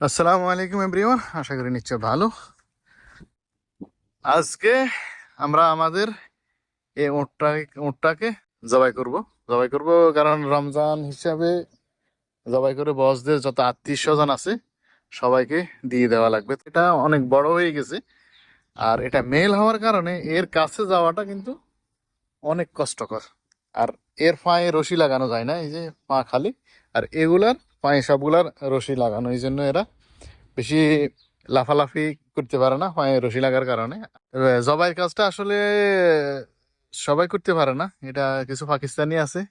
আসসালামু আলাইকুম এভরিওয়ান আশা করি নিশ্চয় ভালো। আজকে আমরা আমাদের এই ওটটা ওটটাকে জবাই করব। জবাই করব, কারণ রমজান হিসাবে জবাই করে বসদের যত আত্মীয় স্বজন আছে, সবাইকে দিয়ে দেওয়া লাগবে। এটা অনেক বড় হয়ে গেছে, আর এটা মেল হওয়ার কারণে এর কাছে যাওয়াটা কিন্তু অনেক কষ্টকর। আর এর পায়ে রশি লাগানো যায় না, এই যে পা খালি, আর এগুলার পায়ে সবগুলার রশি লাগানো, এই জন্য এরা বেশি লাফালাফি করতে পারে না পায়ে রশি লাগার কারণে। জবাইয়ের কাজটা আসলে সবাই করতে পারে না। এটা কিছু পাকিস্তানি আছে।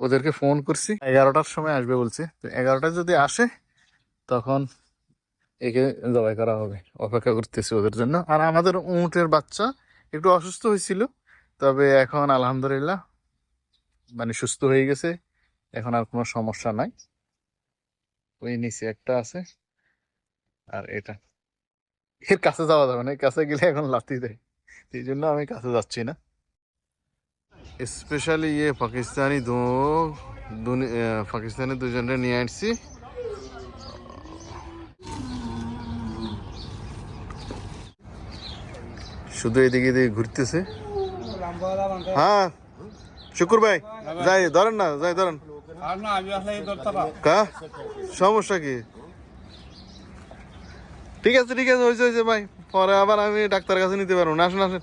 ওদেরকে ফোন করছি। এগারোটার সময় আসবে বলছে। তো এগারোটায় যদি আসে, তখন একে জবাই করা হবে। অপেক্ষা করতেছি ওদের জন্য। আর আমাদের উঁটের বাচ্চা একটু অসুস্থ হয়েছিল। তবে এখন আলহামদুলিল্লাহ মানে সুস্থ হয়ে গেছে। এখন আর কোনো সমস্যা নাই। ওই নিচে একটা আছে। আর এটা। এর কাছে যাওয়া যাবে না। কাছে গেলে এখন লাথি দেয়। এই জন্য আমি কাছে যাচ্ছি না। স্পেশালি ইয়ে পাকিস্তানি দো দুনি- পাকিস্তানি দুজনরে নিয়ে আসছি শুধু এদিকে এদিকে ঘুরতেছে হ্যাঁ শুকুর ভাই যাই ধরেন না যাই ধরেন সমস্যা কি ঠিক আছে ঠিক আছে হয়েছে হয়েছে ভাই পরে আবার আমি ডাক্তার কাছে নিতে পারব। না আসেন আসেন।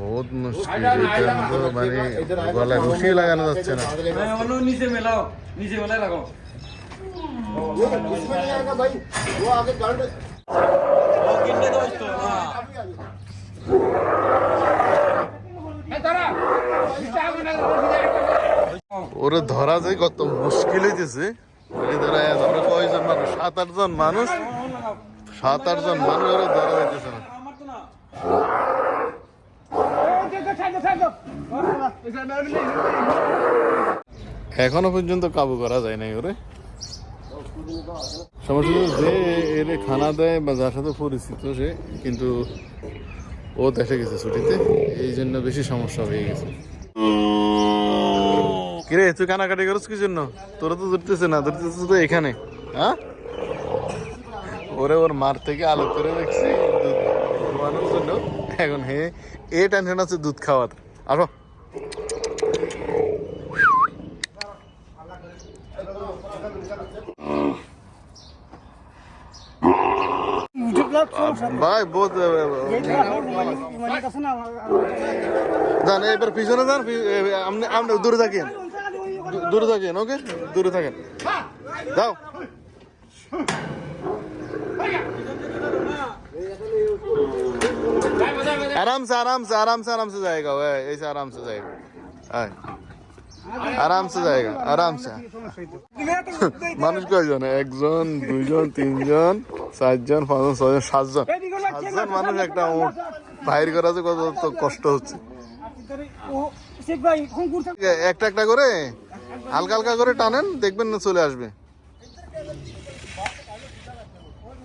বহুত মুশকিল মানে গলায় রশি লাগানো যাচ্ছে না। নিচে মেলাও ওরে ধরা যায় কত মুশকিল হইতেছে। ধরা ধরা কয়জন মানুষ? সাত আট জন মানুষ? সাত আট জন মানুষ ধরা না। এখনও পর্যন্ত কাবু করা যায় নাই ওরে। সমস্যা যে এর খানা দেয় বা যার সাথে পরিচিত সে, কিন্তু ও দেশে গেছে ছুটিতে, এই জন্য বেশি সমস্যা হয়ে গেছে। কিরে, তুই কানাকাটি করছ কি জন্য? তোরা তো ধরতেছে না, ধরতেছে তো এখানে। হ্যাঁ? ওরে ওর মার থেকে আলো করে দেখছি দুধ এখন হে এ টেনশন আছে দুধ খাওয়ার আসো ভাই বহুত যান এবার পিছনে যান আপনি আপনি দূরে থাকেন দূরে থাকেন ওকে দূরে থাকেন যাও आराम से आराम से आराम से आराम से जाएगा वो ऐसे आराम से जाएगा हाँ। आराम से जाएगा आराम से মানুষ কয়জন একজন দুইজন তিনজন চারজন পাঁচজন ছয়জন সাতজন সাতজন মানুষ একটা উট বাইর করা যে কত তো কষ্ট হচ্ছে একটা একটা করে হালকা হালকা করে টানেন দেখবেন না চলে আসবে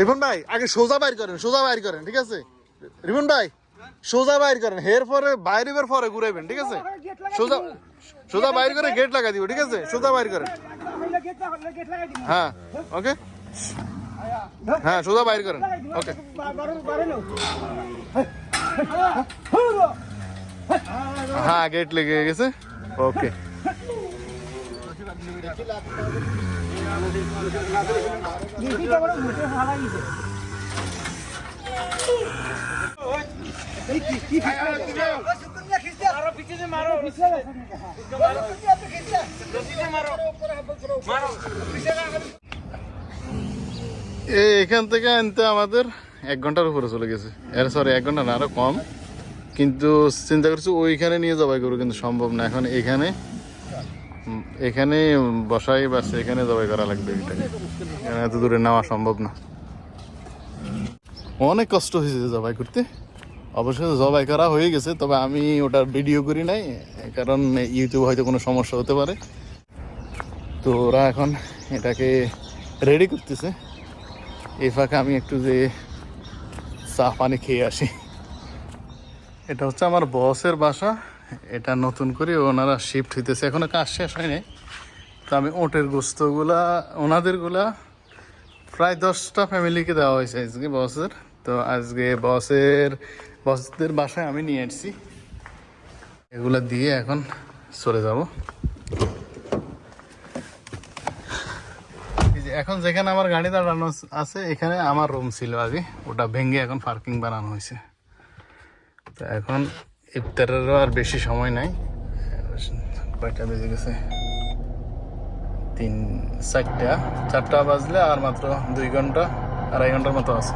রিপন ভাই, আগে সোজা বাইর করেন, সোজা বাইর করেন, ঠিক আছে? রিপন ভাই, সোজা বাইর করেন এর পরে বাইরে পরে ঘুরাইবেন, ঠিক আছে? সোজা সোজা বাইর করে গেট লাগা দিব, ঠিক আছে? সোজা বাইর করেন। হ্যাঁ ওকে হ্যাঁ সোজা বাইর করেন ওকে হ্যাঁ গেট লেগে গেছে। ওকে এখান থেকে আনতে আমাদের এক ঘণ্টার উপরে চলে গেছে। এর সরি এক ঘণ্টা না, আরও কম। কিন্তু চিন্তা করছি ওইখানে নিয়ে জবাই করব, কিন্তু সম্ভব না। এখন এখানে এখানে বসাই বাস এখানে জবাই করা লাগবে এটাকে এখানে এত দূরে নেওয়া সম্ভব না। অনেক কষ্ট হয়েছে জবাই করতে। অবশ্যই জবাই করা হয়ে গেছে, তবে আমি ওটার ভিডিও করি নাই, কারণ ইউটিউবে হয়তো কোনো সমস্যা হতে পারে। তো ওরা এখন এটাকে রেডি করতেছে। এই ফাঁকে আমি একটু যে চা পানি খেয়ে আসি। এটা হচ্ছে আমার বসের বাসা। এটা নতুন করে ওনারা শিফট হইতেছে। এখনও কাজ শেষ হয়নি। তো আমি ওটের গোস্তগুলা, ওনাদেরগুলা প্রায় দশটা ফ্যামিলিকে দেওয়া হয়েছে আজকে বসের। তো আজকে বসের, বসদের বাসায় আমি নিয়ে আসছি। এগুলা দিয়ে এখন চলে যাব। এখন যেখানে আমার গাড়ি দাঁড়ানো আছে, এখানে আমার রুম ছিল আগে। ওটা ভেঙে এখন পার্কিং বানানো হয়েছে। তো এখন ইফতারেরও আর বেশি সময় নাই। কয়টা বেজে গেছে? তিন, চারটা। চারটা বাজলে আর মাত্র দুই ঘণ্টা, আড়াই ঘণ্টার মতো আছে।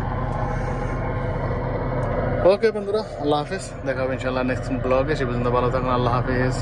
ওকে বন্ধুরা, আল্লাহ হাফিজ। দেখা হবে ইনশাল্লাহ নেক্সট ব্লগে সে পর্যন্ত ভালো থাকুন, আল্লাহ হাফিজ।